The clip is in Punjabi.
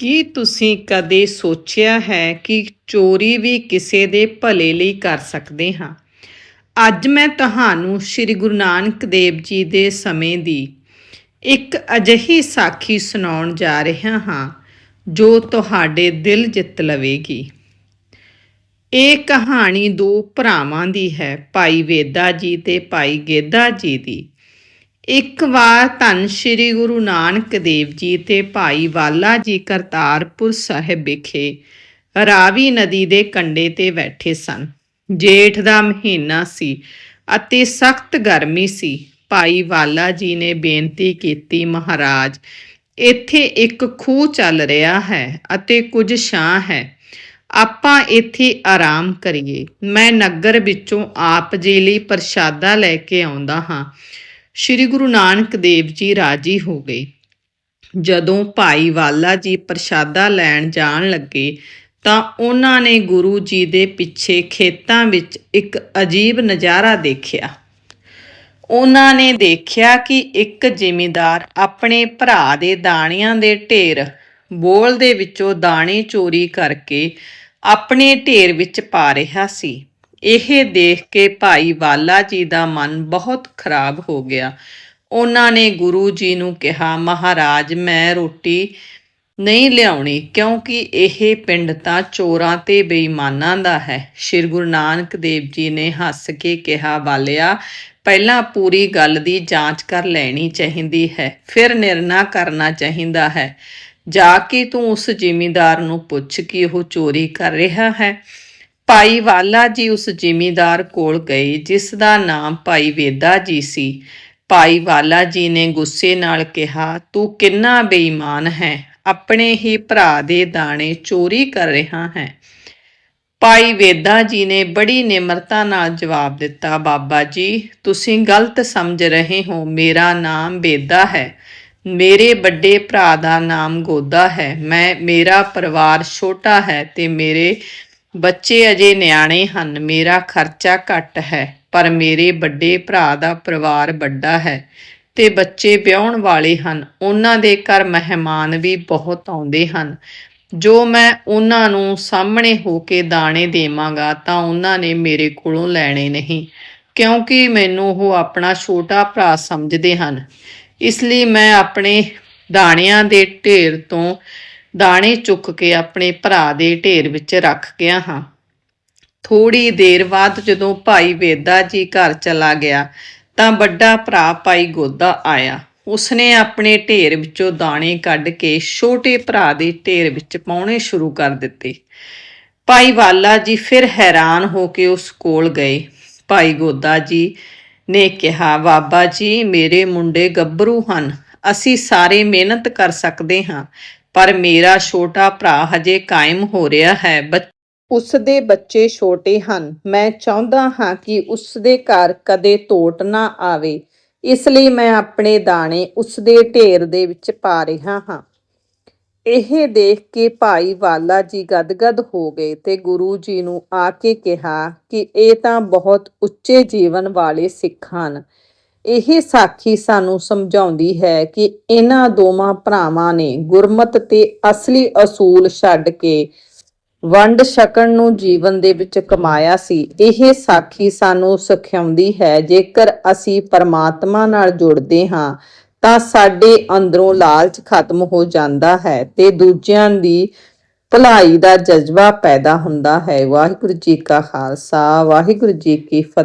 ਕੀ ਤੁਸੀਂ ਕਦੇ ਸੋਚਿਆ ਹੈ ਕਿ ਚੋਰੀ ਵੀ ਕਿਸੇ ਦੇ ਭਲੇ ਲਈ ਕਰ ਸਕਦੇ ਹਾਂ? ਅੱਜ ਮੈਂ ਤੁਹਾਨੂੰ ਸ੍ਰੀ ਗੁਰੂ ਨਾਨਕ ਦੇਵ ਜੀ ਦੇ ਸਮੇਂ ਦੀ ਇੱਕ ਅਜਿਹੀ ਸਾਖੀ ਸੁਣਾਉਣ ਜਾ ਰਿਹਾ ਹਾਂ, ਜੋ ਤੁਹਾਡੇ ਦਿਲ ਜਿੱਤ ਲਵੇਗੀ। ਇਹ ਕਹਾਣੀ ਦੋ ਭਰਾਵਾਂ ਦੀ ਹੈ, ਭਾਈ ਵੇਦਾ ਜੀ ਤੇ ਭਾਈ ਗੇਦਾ ਜੀ ਦੀ। ਇੱਕ ਵਾਰ ਧੰਨ ਸ੍ਰੀ ਗੁਰੂ ਨਾਨਕ ਦੇਵ ਜੀ ਤੇ ਭਾਈ ਵਾਲਾ ਜੀ ਕਰਤਾਰਪੁਰ ਸਾਹਿਬ ਵਿਖੇ ਰਾਵੀ ਨਦੀ ਦੇ ਕੰਢੇ ਤੇ ਬੈਠੇ ਸਨ। ਜੇਠ ਦਾ ਮਹੀਨਾ ਸੀ ਅਤੇ ਸਖਤ ਗਰਮੀ ਸੀ। ਭਾਈ ਵਾਲਾ ਜੀ ਨੇ ਬੇਨਤੀ ਕੀਤੀ, ਮਹਾਰਾਜ, ਇੱਥੇ ਇੱਕ ਖੂਹ ਚੱਲ ਰਿਹਾ ਹੈ ਅਤੇ ਕੁਝ ਛਾਂ ਹੈ। ਆਪਾਂ ਇੱਥੇ ਆਰਾਮ ਕਰੀਏ। ਮੈਂ ਨਗਰ ਵਿੱਚੋਂ ਆਪ ਜੀ ਲਈ ਪ੍ਰਸ਼ਾਦਾ ਲੈ ਕੇ ਆਉਂਦਾ ਹਾਂ। ਸ੍ਰੀ ਗੁਰੂ ਨਾਨਕ ਦੇਵ ਜੀ ਰਾਜੀ ਹੋ ਗਏ। ਜਦੋਂ ਭਾਈ ਵਾਲਾ ਜੀ ਪ੍ਰਸ਼ਾਦਾ ਲੈਣ ਜਾਣ ਲੱਗੇ, ਤਾਂ ਉਹਨਾਂ ਨੇ ਗੁਰੂ ਜੀ ਦੇ ਪਿੱਛੇ ਖੇਤਾਂ ਵਿੱਚ ਇੱਕ ਅਜੀਬ ਨਜ਼ਾਰਾ ਦੇਖਿਆ। ਉਹਨਾਂ ਨੇ ਦੇਖਿਆ ਕਿ ਇੱਕ ਜ਼ਿਮੀਂਦਾਰ ਆਪਣੇ ਭਰਾ ਦੇ ਦਾਣਿਆਂ ਦੇ ਢੇਰ ਬੋਲ ਦੇ ਵਿੱਚੋਂ ਦਾਣੇ ਚੋਰੀ ਕਰਕੇ ਆਪਣੇ ਢੇਰ ਵਿੱਚ ਪਾ ਰਿਹਾ ਸੀ। ਇਹ ਦੇਖ ਕੇ ਭਾਈ ਵਾਲਾ ਜੀ ਦਾ ਮਨ ਬਹੁਤ ਖਰਾਬ ਹੋ ਗਿਆ। ਉਹਨਾਂ ਨੇ ਗੁਰੂ ਜੀ ਨੂੰ ਕਿਹਾ, ਮਹਾਰਾਜ, ਮੈਂ ਰੋਟੀ ਨਹੀਂ ਲਿਆਉਣੀ ਕਿਉਂਕਿ ਇਹ ਪਿੰਡ ਤਾਂ ਚੋਰਾਂ ਤੇ ਬੇਈਮਾਨਾਂ ਦਾ ਹੈ। ਸ਼੍ਰੀ ਗੁਰੂ ਨਾਨਕ ਦੇਵ ਜੀ ਨੇ ਹੱਸ ਕੇ ਕਿਹਾ, ਵਾਲਿਆ, ਪਹਿਲਾਂ ਪੂਰੀ ਗੱਲ ਦੀ ਜਾਂਚ ਕਰ ਲੈਣੀ ਚਾਹੀਦੀ ਹੈ, ਫਿਰ ਨਿਰਣਾ ਕਰਨਾ ਚਾਹੀਦਾ ਹੈ। ਜਾ ਕੇ ਤੂੰ ਉਸ ਜ਼ਿਮੀਂਦਾਰ ਨੂੰ ਪੁੱਛ ਕਿ ਉਹ ਚੋਰੀ ਕਰ ਰਿਹਾ ਹੈ। ਭਾਈ ਵਾਲਾ ਜੀ ਉਸ ਜ਼ਿਮੀਂਦਾਰ ਕੋਲ ਗਏ, ਜਿਸ ਦਾ ਨਾਮ ਭਾਈ ਵੇਦਾ ਜੀ ਸੀ। ਭਾਈ ਵਾਲਾ ਜੀ ਨੇ ਗੁੱਸੇ ਨਾਲ ਕਿਹਾ, ਤੂੰ ਕਿੰਨਾ ਬੇਈਮਾਨ ਹੈ, ਆਪਣੇ ਹੀ ਭਰਾ ਦੇ ਦਾਣੇ ਚੋਰੀ ਕਰ ਰਿਹਾ ਹੈ। ਭਾਈ ਵੇਦਾ ਜੀ ਨੇ ਬੜੀ ਨਿਮਰਤਾ ਨਾਲ ਜਵਾਬ ਦਿੱਤਾ, ਬਾਬਾ ਜੀ, ਤੁਸੀਂ ਗਲਤ ਸਮਝ ਰਹੇ ਹੋ, ਮੇਰਾ ਨਾਮ ਵੇਦਾ ਹੈ। ਮੇਰੇ ਵੱਡੇ ਭਰਾ ਦਾ ਨਾਮ ਗੋਦਾ ਹੈ। ਮੈਂ, ਮੇਰਾ ਪਰਿਵਾਰ ਛੋਟਾ ਹੈ ਤੇ ਮੇਰੇ ਬੱਚੇ ਅਜੇ ਨਿਆਣੇ ਹਨ, ਮੇਰਾ ਖਰਚਾ ਘੱਟ ਹੈ, ਪਰ ਮੇਰੇ ਵੱਡੇ ਭਰਾ ਦਾ ਪਰਿਵਾਰ ਵੱਡਾ ਹੈ ਤੇ ਬੱਚੇ ਵਿਆਹਣ ਵਾਲੇ ਹਨ। ਉਹਨਾਂ ਦੇ ਘਰ ਮਹਿਮਾਨ ਵੀ ਬਹੁਤ ਆਉਂਦੇ ਹਨ। ਜੋ ਮੈਂ ਉਹਨਾਂ ਨੂੰ ਸਾਹਮਣੇ ਹੋ ਕੇ ਦਾਣੇ ਦੇਵਾਂਗਾ ਤਾਂ ਉਹਨਾਂ ਨੇ ਮੇਰੇ ਕੋਲੋਂ ਲੈਣੇ ਨਹੀਂ, ਕਿਉਂਕਿ ਮੈਨੂੰ ਉਹ ਆਪਣਾ ਛੋਟਾ ਭਰਾ ਸਮਝਦੇ ਹਨ। ਇਸ ਲਈ ਮੈਂ ਆਪਣੇ ਦਾਣਿਆਂ ਦੇ ਢੇਰ ਤੋਂ ਦਾਣੇ ਚੁੱਕ ਕੇ ਆਪਣੇ ਭਰਾ ਦੇ ਢੇਰ ਵਿੱਚ ਰੱਖ ਗਿਆ ਹਾਂ। ਥੋੜੀ ਦੇਰ ਬਾਅਦ ਜਦੋਂ ਭਾਈ ਵੇਦਾ ਜੀ ਘਰ ਚਲਾ ਗਿਆ ਤਾਂ ਵੱਡਾ ਭਰਾ ਭਾਈ ਗੋਦਾ ਆਇਆ। ਉਸਨੇ ਆਪਣੇ ਢੇਰ ਵਿੱਚੋਂ ਦਾਣੇ ਕੱਢ ਕੇ ਛੋਟੇ ਭਰਾ ਦੇ ਢੇਰ ਵਿੱਚ ਪਾਉਣੇ ਸ਼ੁਰੂ ਕਰ ਦਿੱਤੇ। ਭਾਈ ਵਾਲਾ ਜੀ ਫਿਰ ਹੈਰਾਨ ਹੋ ਕੇ ਉਸ ਕੋਲ ਗਏ। ਭਾਈ ਗੋਦਾ ਜੀ ਨੇ ਕਿਹਾ, ਬਾਬਾ ਜੀ, ਮੇਰੇ ਮੁੰਡੇ ਗੱਭਰੂ ਹਨ। ਅਸੀਂ ਸਾਰੇ ਮਿਹਨਤ ਕਰ ਸਕਦੇ ਹਾਂ। ਪਰ ਮੇਰਾ ਛੋਟਾ ਭਰਾ ਹਜੇ ਕਾਇਮ ਹੋ ਰਿਹਾ ਹੈ। ਉਸ ਦੇ ਬੱਚੇ ਛੋਟੇ ਹਨ। ਮੈਂ ਚਾਹੁੰਦਾ ਹਾਂ ਕਿ ਉਸ ਦੇ ਘਰ ਕਦੇ ਤੋਟ ਨਾ ਆਵੇ। ਇਸ ਲਈ ਮੈਂ ਆਪਣੇ ਦਾਣੇ ਉਸ ਦੇ ਢੇਰ ਦੇ ਵਿੱਚ ਪਾ ਰਿਹਾ ਹਾਂ। ਇਹ ਦੇਖ ਕੇ ਭਾਈ ਵਾਲਾ ਜੀ ਗਦਗਦ ਹੋ ਗਏ ਤੇ ਗੁਰੂ ਜੀ ਨੂੰ ਆ ਕੇ ਕਿਹਾ ਕਿ ਇਹ ਤਾਂ ਬਹੁਤ ਉੱਚੇ ਜੀਵਨ ਵਾਲੇ ਸਿੱਖ ਹਨ। ਇਹ ਸਾਖੀ ਸਾਨੂੰ ਸਮਝਾਉਂਦੀ ਹੈ ਕਿ ਇਹਨਾਂ ਦੋਵਾਂ ਭਰਾਵਾਂ ਨੇ ਗੁਰਮਤ ਤੇ ਅਸਲੀ ਅਸੂਲ ਛੱਡ ਕੇ ਵੰਡ ਛਕਣ ਨੂੰ ਜੀਵਨ ਦੇ ਵਿੱਚ ਕਮਾਇਆ ਸੀ। ਇਹ ਸਾਖੀ ਸਾਨੂੰ ਸਿਖਾਉਂਦੀ ਹੈ, ਜੇਕਰ ਅਸੀਂ ਪਰਮਾਤਮਾ ਨਾਲ ਜੁੜਦੇ ਹਾਂ, ਤਾਂ ਸਾਡੇ ਅੰਦਰੋਂ ਲਾਲਚ ਖਤਮ ਹੋ ਜਾਂਦਾ ਹੈ ਤੇ ਦੂਜਿਆਂ ਦੀ ਭਲਾਈ ਦਾ ਜਜ਼ਬਾ ਪੈਦਾ ਹੁੰਦਾ ਹੈ। ਵਾਹਿਗੁਰੂ ਜੀ ਕਾ ਖਾਲਸਾ, ਵਾਹਿਗੁਰੂ ਜੀ ਕੀ ਫਤਿਹ।